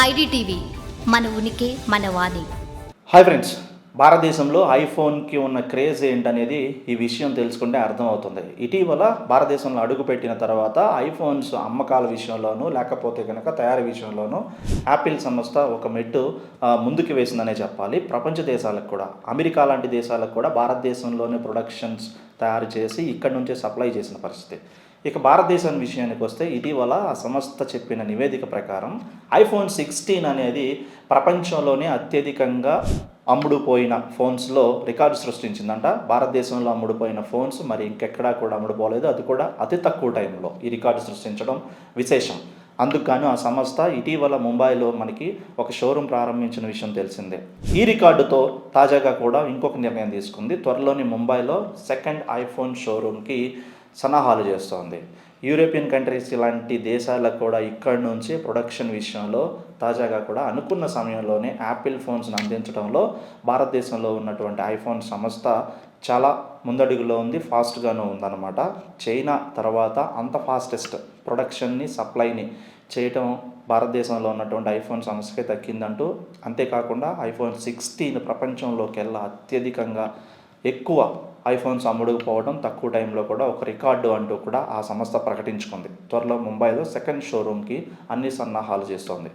IDTV మన ఉనికి మన వాణి. హాయ్ ఫ్రెండ్స్ భారతదేశంలో ఐఫోన్కి ఉన్న క్రేజ్ ఏంటనేది ఈ విషయం తెలుసుకుంటే అర్థమవుతుంది. ఇటీవల భారతదేశంలో అడుగుపెట్టిన తర్వాత ఐఫోన్స్ అమ్మకాల విషయంలోనూ లేకపోతే కనుక తయారీ విషయంలోనూ యాపిల్ సంస్థ ఒక మెట్టు ముందుకు వేసిందనే చెప్పాలి. ప్రపంచ దేశాలకు కూడా అమెరికా లాంటి దేశాలకు కూడా భారతదేశంలోనే ప్రొడక్షన్స్ తయారు చేసి ఇక్కడ నుంచే సప్లై చేసిన పరిస్థితి. ఇక భారతదేశం విషయానికి వస్తే ఇటీవల ఆ సంస్థ చెప్పిన నివేదిక ప్రకారం ఐఫోన్ సిక్స్టీన్ అనేది ప్రపంచంలోనే అత్యధికంగా అమ్ముడుపోయిన ఫోన్స్లో రికార్డు సృష్టించిందంట. భారతదేశంలో అమ్ముడుపోయిన ఫోన్స్ మరి ఇంకెక్కడా కూడా అమ్ముడుపోలేదు. అది కూడా అతి తక్కువ టైంలో ఈ రికార్డు సృష్టించడం విశేషం. అందుకు ఆ సంస్థ ఇటీవల ముంబైలో మనకి ఒక షోరూం ప్రారంభించిన విషయం తెలిసిందే. ఈ రికార్డుతో తాజాగా కూడా ఇంకొక నిర్ణయం తీసుకుంది. త్వరలోని ముంబైలో సెకండ్ ఐఫోన్ షోరూమ్కి సన్నాహాలు చేస్తోంది. యూరోపియన్ కంట్రీస్ ఇలాంటి దేశాలకు కూడా ఇక్కడి నుంచి ప్రొడక్షన్ విషయంలో తాజాగా కూడా అనుకున్న సమయంలోనే యాపిల్ ఫోన్స్ని అందించడంలో భారతదేశంలో ఉన్నటువంటి ఐఫోన్ సంస్థ చాలా ముందడుగులో ఉంది ఫాస్ట్గాను ఉందన్నమాట. చైనా తర్వాత అంత ఫాస్టెస్ట్ ప్రొడక్షన్ని సప్లైని చేయటం భారతదేశంలో ఉన్నటువంటి ఐఫోన్ సంస్థకే దక్కిందంటూ అంతేకాకుండా ఐఫోన్ సిక్స్టీన్ ప్రపంచంలోకెల్లా అత్యధికంగా ఎక్కువ ఐఫోన్స్ అమ్ముడుకుపోవడం తక్కువ టైంలో కూడా ఒక రికార్డు అంటూ కూడా ఆ సంస్థ ప్రకటించుకుంది. త్వరలో ముంబైలో సెకండ్ షోరూమ్కి అన్ని సన్నాహాలు చేస్తోంది.